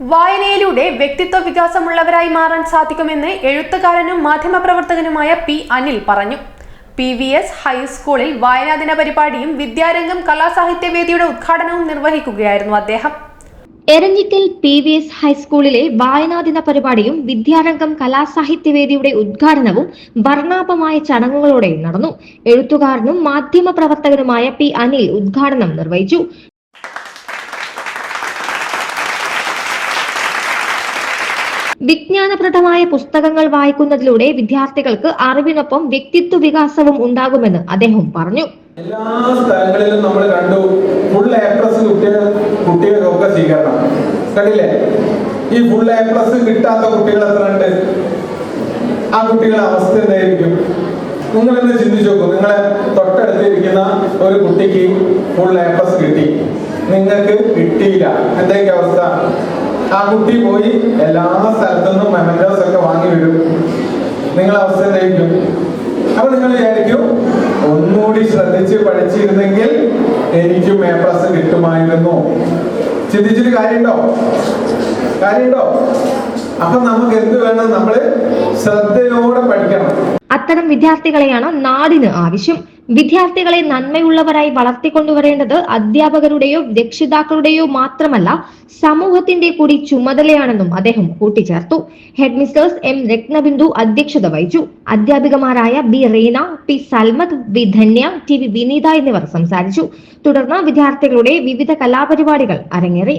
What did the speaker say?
വായനയിലൂടെ വ്യക്തിത്വ വികാസമുള്ളവരായി മാറാൻ സാധിക്കുമെന്ന് എഴുത്തുകാരനും മാധ്യമപ്രവർത്തകനുമായ പി അനിൽ പറഞ്ഞു. പി വി എസ് ഹൈസ്കൂളിൽ വായനാദിന പരിപാടിയും വിദ്യാരംഗം കലാസാഹിത്യവേദിയുടെ ഉദ്ഘാടനവും നിർവഹിക്കുകയായിരുന്നു അദ്ദേഹം. എരഞ്ഞിക്കൽ പി വി എസ് ഹൈസ്കൂളിലെ വായനാദിന പരിപാടിയും വിദ്യാരംഗം കലാസാഹിത്യവേദിയുടെ ഉദ്ഘാടനവും വർണാഭമായ ചടങ്ങുകളോടെ നടന്നു. എഴുത്തുകാരനും മാധ്യമ പ്രവർത്തകനുമായ പി അനിൽ ഉദ്ഘാടനം നിർവഹിച്ചു. വിജ്ഞാനപ്രദമായ പുസ്തകങ്ങൾ വായിക്കുന്നതിലൂടെ വിദ്യാർത്ഥികൾക്ക് അറിവിനൊപ്പം വ്യക്തിത്വ വികാസവും ഉണ്ടാകുമെന്ന് അദ്ദേഹം പറഞ്ഞു. എല്ലാ സ്ഥലങ്ങളിലും നമ്മൾ കണ്ടു ഫുൾ എ പ്ലസ് കുട്ടികൾ കുട്ടികൾക്കൊക്കെ സ്വീകരണം. കണ്ടില്ലേ? ഈ ഫുൾ എ കിട്ടാത്ത കുട്ടികൾ എത്ര ഉണ്ട് ആ കുട്ടികളുടെ അവസ്ഥ എന്തായിരിക്കും? നിങ്ങൾ എന്ന് ചിന്തിച്ചു നോക്കൂ? നിങ്ങളെ തൊട്ടടുത്തിരിക്കുന്ന ഒരു കുട്ടിക്ക് ഫുൾ എ പ്ലസ് കിട്ടി. നിങ്ങൾക്ക് കിട്ടിയില്ല. എന്തായിരിക്കും അവസ്ഥ? ആ കുട്ടി പോയി എല്ലാ സ്ഥലത്തുനിന്നും മെമന്റോസ് ഒക്കെ വാങ്ങി വരും. നിങ്ങൾ അവസ്ഥ എന്തായിരിക്കും അപ്പൊ നിങ്ങൾ വിചാരിക്കും ഒന്നുകൂടി ശ്രദ്ധിച്ച് പഠിച്ചിരുന്നെങ്കിൽ എനിക്കും എ പ്ലസ് കിട്ടുമായിരുന്നു. ചിന്തിച്ചിട്ട് കാര്യമുണ്ടോ? കാര്യമുണ്ടോ? അപ്പൊ നമുക്ക് എന്ത് വേണം? നമ്മൾ പഠിക്കണം അത്തരം വിദ്യാർത്ഥികളെയാണ് നാടിന് ആവശ്യം. വിദ്യാർത്ഥികളെ നന്മയുള്ളവരായി വളർത്തിക്കൊണ്ടുവരേണ്ടത് അധ്യാപകരുടെയോ രക്ഷിതാക്കളുടെയോ മാത്രമല്ല സമൂഹത്തിന്റെ കൂടി ചുമതലയാണെന്നും അദ്ദേഹം കൂട്ടിച്ചേർത്തു. ഹെഡ് മിസ്റ്റേഴ്സ് എം രത്നബിന്ദു അധ്യക്ഷത വഹിച്ചു. അധ്യാപികമാരായ B Reena P Salmath B Dhanya T V Vineetha എന്നിവർ സംസാരിച്ചു. തുടർന്ന് വിദ്യാർത്ഥികളുടെ വിവിധ കലാപരിപാടികൾ അരങ്ങേറി.